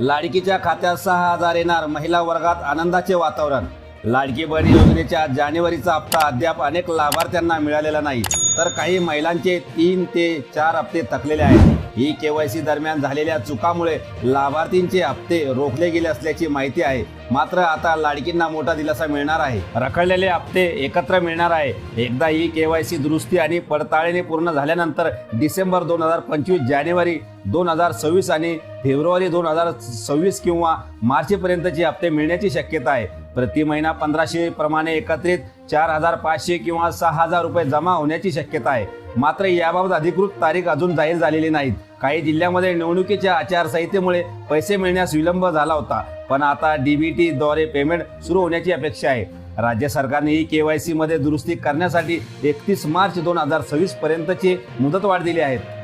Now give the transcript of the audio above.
लाडकीच्या खात्यात सहा हजार येणार. महिला वर्गात आनंदाचे वातावरण. लाडकी बहीण योजनेच्या जानेवारीचा हप्ता अद्याप अनेक लाभार्थ्यांना मिळालेला नाही. तर काही महिलांचे तीन ते चार हप्ते थकलेले आहेत. ही के वाय सी दरम्यान झालेल्या चुकामुळे लाभार्थींचे हप्ते रोखले गेले असल्याची माहिती आहे. मात्र आता लाडकींना मोठा दिलासा मिळणार आहे. रखडलेले हप्ते एकत्र मिळणार आहे. एकदा ही के वाय सी दुरुस्ती आणि पडताळणी पूर्ण झाल्यानंतर डिसेंबर दोन हजार पंचवीस जानेवारी दोन हजार सव्वीस आणि फेब्रुवारी दोन हजार सव्वीस किंवा मार्चपर्यंतचे हप्ते मिळण्याची शक्यता आहे. प्रति महिना पंधराशे प्रमाणे एकत्रित चार हजार पाचशे किंवा सहा हजार रुपये जमा होण्याची शक्यता आहे. मात्र याबाबत अधिकृत तारीख अजून जाहीर झालेली नाहीत. काही जिल्ह्यामध्ये निवडणुकीच्या आचारसंहितेमुळे पैसे मिळण्यास विलंब झाला होता. पण आता डीबीटी द्वारे पेमेंट सुरू होण्याची अपेक्षा आहे. राज्य सरकारने ही वायमध्ये दुरुस्ती करण्यासाठी एकतीस मार्च दोन हजार सव्वीस पर्यंतची मुदतवाढ दिली आहे.